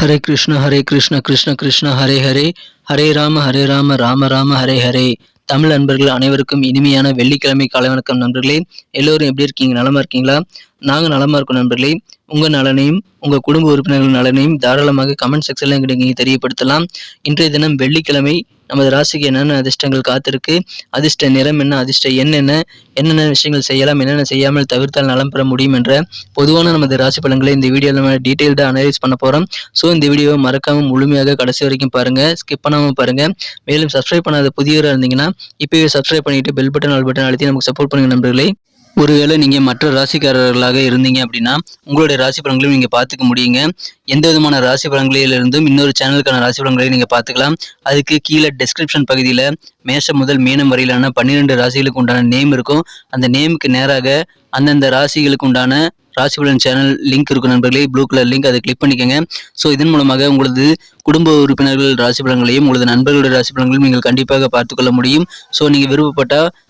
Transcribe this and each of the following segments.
ஹரே கிருஷ்ண ஹரே கிருஷ்ண கிருஷ்ண கிருஷ்ண ஹரே ஹரே. ஹரே ராம ஹரே ராம ராம ராம ஹரே ஹரே. தமிழ் நண்பர்கள் அனைவருக்கும் இனிமையான வெள்ளிக்கிழமை காலை வணக்கம் நண்பர்களே. எல்லோரும் எப்படி இருக்கீங்க? நலமா இருக்கீங்களா? நாங்கள் நலமா இருக்கோம் நண்பர்களே. உங்கள் நலனையும் உங்கள் குடும்ப உறுப்பினர்கள் நலனையும் தாராளமாக கமெண்ட் செக்ஷனில் எங்களுக்கு நீங்கள் தெரியப்படுத்தலாம். இன்றைய தினம் வெள்ளிக்கிழமை நமது ராசிக்கு என்னென்ன அதிர்ஷ்டங்கள் காத்திருக்கு? அதிர்ஷ்ட நிறம் என்ன? அதிர்ஷ்ட எண் என்ன? என்னென்ன விஷயங்கள் செய்யலாம்? என்னென்ன செய்யாமல் தவிர்த்தால் நலம் பெற முடியும் என்ற பொதுவான நமது ராசி பலன்களை இந்த வீடியோவில் நம்ம டீட்டெயில்டாக அனலைஸ் பண்ண போகிறோம் ஸோ இந்த வீடியோவை மறக்காமல் முழுமையாக கடைசி வரைக்கும் பாருங்கள் ஸ்கிப் பண்ணாமல் பாருங்கள் மேலும் சப்ஸ்கிரைப் பண்ணாத புதியவராக இருந்தீங்கன்னா இப்போவே சப்ஸ்கிரைப் பண்ணிட்டு பெல் பட்டன் ஆல் பட்டன் அழுத்தி நமக்கு சப்போர்ட் பண்ணுங்கள் நண்பர்களே. ஒருவேளை நீங்கள் மற்ற ராசிக்காரர்களாக இருந்தீங்க அப்படின்னா உங்களுடைய ராசி பலன்களையும் நீங்கள் பார்த்துக்க முடியுங்க. எந்த விதமான ராசி பலன்களிலிருந்தும் இன்னொரு சேனலுக்கான ராசி பலன்களையும் நீங்கள் பார்த்துக்கலாம். அதுக்கு கீழே டெஸ்கிரிப்ஷன் பகுதியில் மேஷம் முதல் மீனம் வரையிலான பன்னிரெண்டு ராசிகளுக்கு உண்டான நேம் இருக்கும். அந்த நேமுக்கு நேராக அந்தந்த ராசிகளுக்கு உண்டான ராசி பலன் சேனல் லிங்க் இருக்கும் நண்பர்களே. ப்ளூ கலர் லிங்க் அதை கிளிக் பண்ணிக்கோங்க. ஸோ இதன் மூலமாக உங்களது குடும்ப உறுப்பினர்கள் ராசி பலன்களையும் உங்களது நண்பர்களுடைய ராசி பலன்களையும் நீங்கள் கண்டிப்பாக பார்த்துக்கொள்ள முடியும். ஸோ நீங்கள் விருப்பப்பட்டால்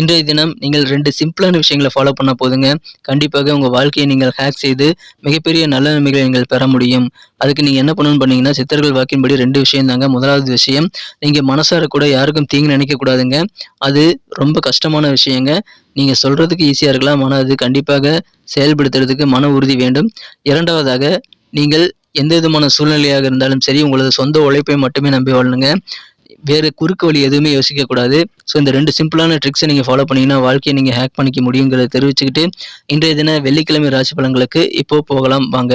இன்றைய தினம் நீங்கள் ரெண்டு சிம்பிளான விஷயங்களை ஃபாலோ பண்ண போதுங்க. கண்டிப்பாக உங்கள் வாழ்க்கையை நீங்கள் ஹேக் செய்து மிகப்பெரிய நல்ல நன்மைகளை நீங்கள் பெற முடியும். அதுக்கு நீங்கள் என்ன பண்ணணும்னு பண்ணீங்கன்னா சித்தர்கள் வாக்கின்படி ரெண்டு விஷயம் தாங்க. முதலாவது விஷயம் நீங்கள் மனசார கூட யாருக்கும் தீங்கு நினைக்கக்கூடாதுங்க அது ரொம்ப கஷ்டமான விஷயங்க. நீங்கள் சொல்கிறதுக்கு ஈஸியாக இருக்கலாம். ஆனால் அது கண்டிப்பாக செயல்படுத்துறதுக்கு மன உறுதி வேண்டும். இரண்டாவதாக நீங்கள் எந்த விதமான சூழ்நிலையாக இருந்தாலும் சரி உங்களது சொந்த உழைப்பை மட்டுமே நம்பி வாழணுங்க. வேறு குறுக்கு வழி எதுவுமே யோசிக்கக்கூடாது ஸோ இந்த ரெண்டு சிம்பிளான ட்ரிக்ஸை நீங்கள் ஃபாலோ பண்ணீங்கன்னா வாழ்க்கையை நீங்கள் ஹேக் பண்ணிக்க முடியுங்கிறத தெரிவிச்சுக்கிட்டு இன்றைய தின வெள்ளிக்கிழமை ராசி பலன்களுக்கு இப்போ போகலாம். வாங்க.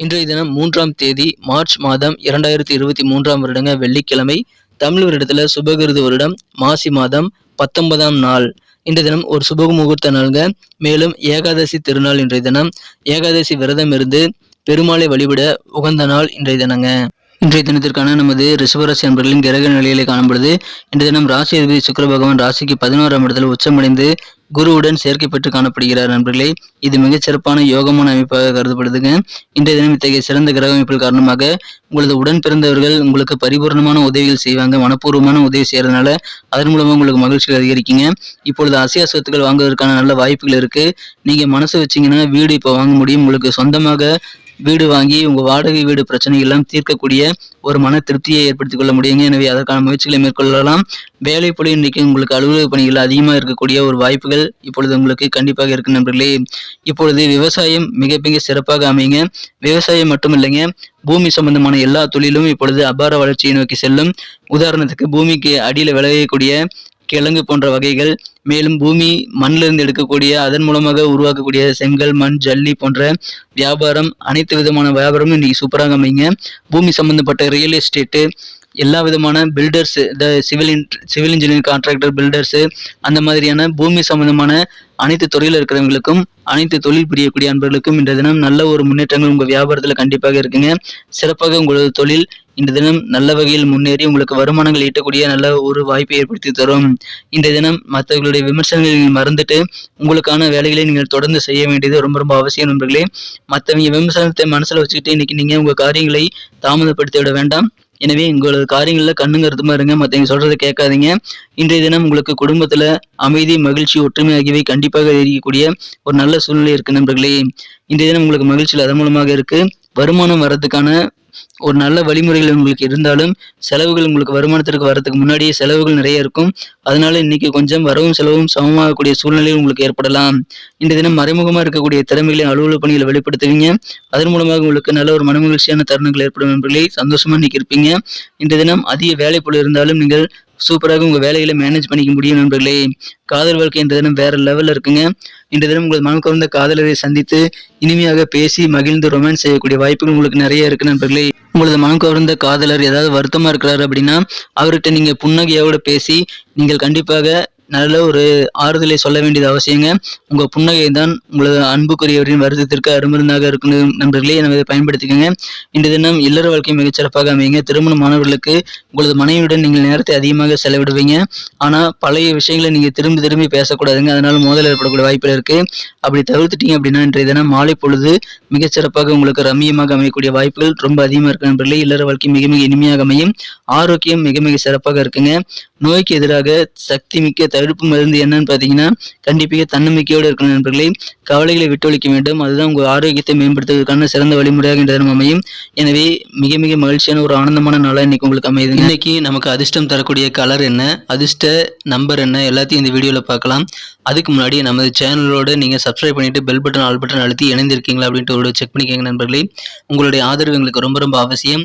இன்றைய தினம் மூன்றாம் தேதி மார்ச் மாதம் இரண்டாயிரத்தி இருபத்தி மூன்றாம் வருடங்க வெள்ளிக்கிழமை. தமிழ் வருடத்தில் சுபகிருது வருடம் மாசி மாதம் பத்தொன்பதாம் நாள். இன்றைய தினம் ஒரு சுப முகூர்த்த நாளுங்க. மேலும் ஏகாதசி திருநாள் இன்றைய தினம். ஏகாதசி விரதம் இருந்து பெருமாளை வழிபட உகந்த நாள் இன்றைய தினங்க. இன்றைய தினத்திற்கான நமது ரிஷபராசி அன்பர்களின் கிரக நிலையிலே காணப்படுது இன்றைய தினம் ராசி அதிபதி சுக்கர பகவான் ராசிக்கு பதினோராம் இடத்தில் உச்சமடைந்து குருவுடன் சேர்க்கை பெற்று காணப்படுகிறார் நண்பர்களே. இது மிகச் சிறப்பான யோகமான அமைப்பாக கருதப்படுதுங்க. இன்றைய தினம் இத்தகைய சிறந்த கிரக அமைப்பில் காரணமாக உங்களது உடன் பிறந்தவர்கள் உங்களுக்கு பரிபூர்ணமான உதவிகள் செய்வாங்க மனப்பூர்வமான உதவி செய்யறதுனால அதன் மூலமா உங்களுக்கு மகிழ்ச்சி அதிகரிக்குங்க. இப்பொழுது அசையா சொத்துக்கள் வாங்குவதற்கான நல்ல வாய்ப்புகள் இருக்கு. நீங்க மனசு வச்சீங்கன்னா வீடு இப்போ வாங்க முடியும். உங்களுக்கு சொந்தமாக வீடு வாங்கி உங்க வாடகை வீடு பிரச்சனை எல்லாம் தீர்க்கக்கூடிய ஒரு மன திருப்தியை ஏற்படுத்திக் கொள்ள முடியுங்க. எனவே அதற்கான முயற்சிகளை மேற்கொள்ளலாம். வேலை போல இன்றைக்கு உங்களுக்கு அலுவலக பணிகள் அதிகமாக இருக்கக்கூடிய ஒரு வாய்ப்புகள் இப்பொழுது உங்களுக்கு கண்டிப்பாக இருக்கு நண்பர்களே. இப்பொழுது விவசாயம் மிக மிக சிறப்பாக அமையுங்க. விவசாயம் மட்டும் இல்லைங்க பூமி சம்பந்தமான எல்லா தொழிலும் இப்பொழுது அபார வளர்ச்சியை நோக்கி செல்லும். உதாரணத்துக்கு பூமிக்கு அடியில் விளையக்கூடிய கிழங்கு போன்ற வகைகள் மேலும் பூமி மண்ணிலிருந்து எடுக்கக்கூடிய அதன் மூலமாக உருவாக்கக்கூடிய செங்கல் மண் ஜல்லி போன்ற வியாபாரம் அனைத்து விதமான வியாபாரமும் இன்னைக்கு சூப்பராக அமைங்க பூமி சம்பந்தப்பட்ட ரியல் எஸ்டேட்டு எல்லா விதமான பில்டர்ஸ் இந்த civil civil engineering contractor builders அந்த மாதிரியான பூமி சம்பந்தமான அனைத்து துறையில் இருக்கிறவங்களுக்கும் அனைத்து தொழில் புரியக்கூடிய அன்பர்களுக்கும் இன்றைய தினம் நல்ல ஒரு முன்னேற்றங்கள் உங்கள் வியாபாரத்தில் கண்டிப்பாக இருக்குங்க. சிறப்பாக உங்களது தொழில் இந்த தினம் நல்ல வகையில் முன்னேறி உங்களுக்கு வருமானங்கள் ஈட்டக்கூடிய நல்ல ஒரு வாய்ப்பை ஏற்படுத்தி தரும். இந்த தினம் மற்றவர்களுடைய விமர்சனங்களை நீங்கள் மறந்துட்டு உங்களுக்கான வேலைகளை நீங்கள் தொடர்ந்து செய்ய வேண்டியது ரொம்ப ரொம்ப அவசியம் நண்பர்களே. மற்றவங்க விமர்சனத்தை மனசில் வச்சுக்கிட்டு இன்னைக்கு நீங்கள் உங்கள் காரியங்களை தாமதப்படுத்தி விட வேண்டாம். எனவே உங்களது காரியங்களில் கண்ணுங்க கருத்துமா இருங்க மற்றவங்க சொல்றதை கேட்காதீங்க. இன்றைய தினம் உங்களுக்கு குடும்பத்தில் அமைதி மகிழ்ச்சி ஒற்றுமை ஆகியவை கண்டிப்பாக இருக்கக்கூடிய ஒரு நல்ல சூழ்நிலை இருக்கு நண்பர்களே. இன்றைய தினம் உங்களுக்கு மகிழ்ச்சியில் அதன் மூலமாக இருக்கு. வருமானம் வர்றதுக்கான ஒரு நல்ல வழிமுறைகள் உங்களுக்கு இருந்தாலும் செலவுகள் உங்களுக்கு வருமானத்திற்கு வரதுக்கு முன்னாடியே செலவுகள் நிறைய இருக்கும். அதனால இன்னைக்கு கொஞ்சம் வரவும் செலவும் சமமாகக்கூடிய சூழ்நிலை உங்களுக்கு ஏற்படலாம். இந்த தினம் மறைமுகமாக இருக்கக்கூடிய திறமைகளை அலுவலக பணிகளை வெளிப்படுத்துவீங்க. அதன் மூலமாக உங்களுக்கு நல்ல ஒரு மனமகிழ்ச்சியான தருணங்கள் ஏற்படும் என்பதை சந்தோஷமா இன்னைக்கு இருப்பீங்க. இந்த தினம் அதிக வேலை போல இருந்தாலும் நீங்கள் சூப்பராக உங்கள் வேலைகளை மேனேஜ் பண்ணிக்க முடியும் நண்பர்களே. காதல் வாழ்க்கை இன்ற தினம் வேற லெவலில் இருக்குங்க. இந்த தினம் உங்கள் மனம் கவர்ந்த காதலரை சந்தித்து இனிமையாக பேசி மகிழ்ந்து ரொமான்ஸ் செய்யக்கூடிய வாய்ப்புகள் உங்களுக்கு நிறைய இருக்கு நண்பர்களே. உங்களது மனம் கவர்ந்த காதலர் ஏதாவது வருத்தமாக இருக்கிறாரு அப்படின்னா அவர்கிட்ட நீங்கள் புன்னகையோடு பேசி நீங்கள் கண்டிப்பாக நல்ல ஒரு ஆறுதலை சொல்ல வேண்டியது அவசியங்க. உங்கள் புன்னகை தான் உங்களது அன்புக்குரியவரின் வருத்தத்திற்கு அருமருந்தாக இருக்கணும் நண்பர்களே எனவே இதை பயன்படுத்திக்கோங்க. இன்று தினம் இல்லற வாழ்க்கை மிகச்சிறப்பாக அமையுங்க. திருமணமானவர்களுக்கு உங்களது மனைவியுடன் நீங்கள் நேரத்தை அதிகமாக செலவிடுவீங்க. ஆனால் பழைய விஷயங்களை நீங்கள் திரும்பி திரும்பி பேசக்கூடாதுங்க. அதனால் மோதல் ஏற்படக்கூடிய வாய்ப்பு இருக்கு. அப்படி தவிர்த்துட்டீங்க அப்படின்னா இன்றைய தினம் மாலை பொழுது மிகச்சிறப்பாக உங்களுக்கு ரம்மியமாக அமையக்கூடிய வாய்ப்புகள் ரொம்ப அதிகமாக இருக்கு நண்பர்களே. இல்லற வாழ்க்கை மிக மிக இனிமையாக அமையும். ஆரோக்கியம் மிக மிக சிறப்பாக இருக்குங்க. நோய்க்கு எதிராக சக்தி மிக்க தடுப்பு மருந்து என்னன்னு பார்த்தீங்கன்னா கண்டிப்பாக தன்னம்பிக்கையோடு இருக்கணும் நண்பர்களே. கவலைகளை விட்டொழிக்க வேண்டும். அதுதான் உங்கள் ஆரோக்கியத்தை மேம்படுத்துவதற்கான சிறந்த வழிமுறையாக இந்த தினம் அமையும். எனவே மிக மிக மகிழ்ச்சியான ஒரு ஆனந்தமான நாளாக இன்னைக்கு உங்களுக்கு அமையுது இன்னைக்கு நமக்கு அதிர்ஷ்டம் தரக்கூடிய கலர் என்ன? அதிர்ஷ்ட நம்பர் என்ன? எல்லாத்தையும் இந்த வீடியோவில் பார்க்கலாம். அதுக்கு முன்னாடி நமது சேனலோடு நீங்கள் சப்ஸ்கிரைப் பண்ணிவிட்டு பெல் பட்டன் ஆல் பட்டன் அழுத்தி இணைந்திருக்கீங்களா அப்படின்ட்டு ஒரு செக் பண்ணிக்கோங்க நண்பர்களே. உங்களுடைய ஆதரவு எங்களுக்கு ரொம்ப ரொம்ப அவசியம்.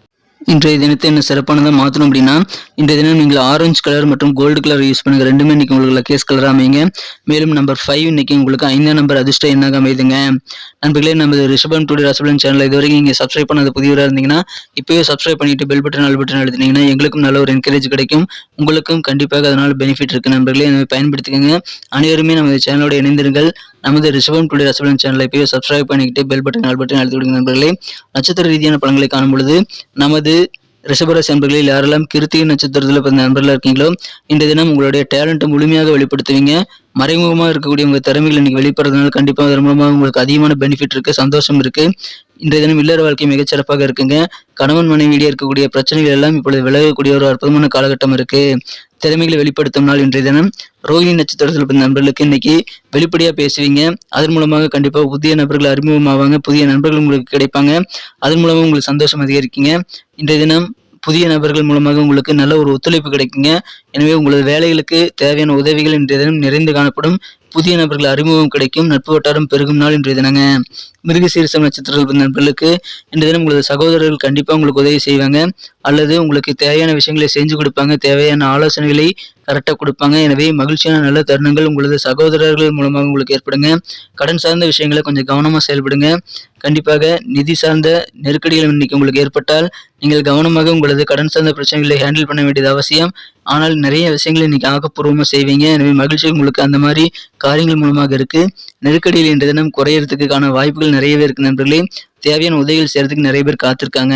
இன்றைய தினத்தை என்ன சிறப்பானதாக மாற்றணும் அப்படின்னா இன்றைய தினம் நீங்கள் ஆரஞ்சு கலர் மற்றும் கோல்டு கலர் யூஸ் பண்ணுங்கள் ரெண்டுமே இன்னைக்கு உங்களுக்கு லக்கேஸ் கலர் அமைங்க மேலும் நம்பர் ஃபைவ் இன்னைக்கு உங்களுக்கு ஐந்தாம் நம்பர் அதிர்ஷ்டம் என்னாக அமையுதுங்க. நண்பர்களே நமது ரிஷபன் டுடே ரசபலன் சேனல் இது வரைக்கும் நீங்கள் சப்ஸ்கிரைப் பண்ணது புதியவராக இருந்தீங்கன்னா இப்போயே சப்ஸ்கிரைப் பண்ணிட்டு பெல் பட்டன் ஆல் பட்டன் எழுதினீங்கன்னா எங்களுக்கும் நல்ல ஒரு என்கரேஜ் கிடைக்கும். உங்களுக்கும் கண்டிப்பாக அதனால் பெனிஃபிட் இருக்குது நண்பர்களே எனவே பயன்படுத்திக்கோங்க. அனைவருமே நமது சேனலோட இணைந்திருங்கள். நமது ரிஷபம் டுடே ரசபலன் சேனலை இப்போயே சப்ஸ்கிரைப் பண்ணிக்கிட்டு பெல் பட்டன் ஆல் பட்டன் அழுத்தி விடுங்க நண்பர்களே. நட்சத்திர ரீதியான படங்களை காணும் பொழுது நமது ரிஷபராசி நண்பர்களில் யாரெல்லாம் கிருத்திகை நட்சத்திரத்தில் பிறந்த நண்பர்களாக இருக்கீங்களோ இந்த தினம் உங்களுடைய டேலண்ட்டை முழுமையாக வெளிப்படுத்துவீங்க. மறைமுகமாக இருக்கக்கூடிய உங்கள் திறமைகள் இன்னைக்கு வெளிப்படுறதுனால கண்டிப்பாக அதன் மூலமாக உங்களுக்கு அதிகமான பெனிஃபிட் இருக்கு சந்தோஷம் இருக்கு. இன்றைய தினம் இல்லற வாழ்க்கை மிகச்சிறப்பாக இருக்குங்க. கணவன் மனைவியிடையே இருக்கக்கூடிய பிரச்சனைகள் எல்லாம் இப்பொழுது விலகக்கூடிய ஒரு அற்புதமான காலகட்டம் இருக்கு. திறமைகளை வெளிப்படுத்தும் நாள் இன்றைய தினம். ரோஹிணி நட்சத்திரத்தில் பிறந்த நண்பர்களுக்கு இன்னைக்கு வெளிப்படையாக பேசுவீங்க. அதன் மூலமாக கண்டிப்பாக புதிய நபர்கள் அறிமுகமாவாங்க. புதிய நண்பர்கள் உங்களுக்கு கிடைப்பாங்க. அதன் மூலமாக உங்களுக்கு சந்தோஷம் அதிகரிக்குங்க. இன்றைய தினம் புதிய நபர்கள் மூலமாக உங்களுக்கு நல்ல ஒரு ஒத்துழைப்பு கிடைக்குங்க. எனவே உங்களது வேலைகளுக்கு தேவையான உதவிகள் இன்றைய தினம் நிறைந்து காணப்படும். புதிய நபர்கள் அறிமுகம் கிடைக்கும். நட்பு வட்டாரம் பெருகும் நாள் இன்றைய தினங்க. மிருகசீரிசம் நட்சத்திரங்கள் நண்பர்களுக்கு இன்றைய தினம் உங்களது சகோதரர்கள் கண்டிப்பாக உங்களுக்கு உதவி செய்வாங்க. அல்லது உங்களுக்கு தேவையான விஷயங்களை செஞ்சு கொடுப்பாங்க தேவையான ஆலோசனைகளை கரெக்டாக கொடுப்பாங்க. எனவே மகிழ்ச்சியான நல்ல தருணங்கள் உங்களது சகோதரர்கள் மூலமாக உங்களுக்கு ஏற்படுங்க. கடன் சார்ந்த விஷயங்களை கொஞ்சம் கவனமாக செயல்படுங்க. கண்டிப்பாக நிதி சார்ந்த நெருக்கடிகள் இன்னைக்கு உங்களுக்கு ஏற்பட்டால் நீங்கள் கவனமாக உங்களது கடன் சார்ந்த பிரச்சனைகளை ஹேண்டில் பண்ண வேண்டியது அவசியம். ஆனால் நிறைய விஷயங்களை இன்னைக்கு ஆக்கப்பூர்வமாக செய்வீங்க. எனவே மகிழ்ச்சி உங்களுக்கு அந்த மாதிரி காரியங்கள் மூலமாக இருக்கு. நெருக்கடியில் இன்றைய தினம் குறையறதுக்கான வாய்ப்புகள் நிறையவே இருக்கு நண்பர்களே. தேவையான உதவிகள் செய்யறதுக்கு நிறைய பேர் காத்திருக்காங்க.